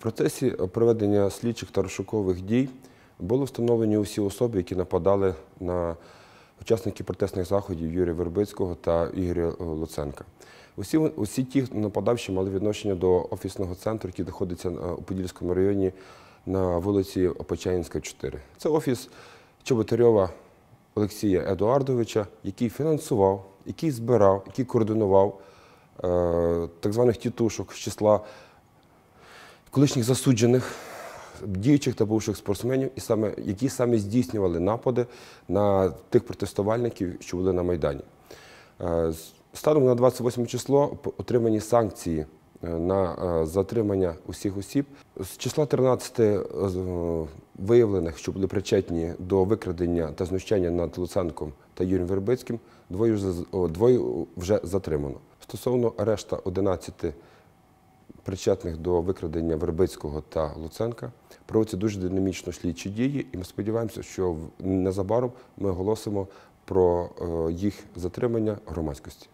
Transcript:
процесі проведення слідчих та розшукових дій були встановлені усі особи, які нападали на учасників протестних заходів Юрія Вербицького та Ігоря Луценка. Усі, усі ті нападавші мали відношення до офісного центру, який знаходиться е, у Подільському районі на вулиці Опочаїнська, 4. Це офіс Чоботарьова Олексія Едуардовича, який фінансував, який збирав, який координував е, так званих тітушок з числа колишніх засуджених, діючих та бувших спортсменів, і саме, які саме здійснювали напади на тих протестувальників, що були на Майдані. Е, Станом на 28 число отримані санкції е, на е, затримання усіх осіб. З числа 13 е, з- е, виявлених, що були причетні до викрадення та знущання над Луценком та Юрієм Вербицьким, двоє вже, затримано. Стосовно решта 11 причетних до викрадення Вербицького та Луценка. Проводяться дуже динамічно слідчі дії, і ми сподіваємося, що незабаром ми оголосимо про е, їх затримання громадськості.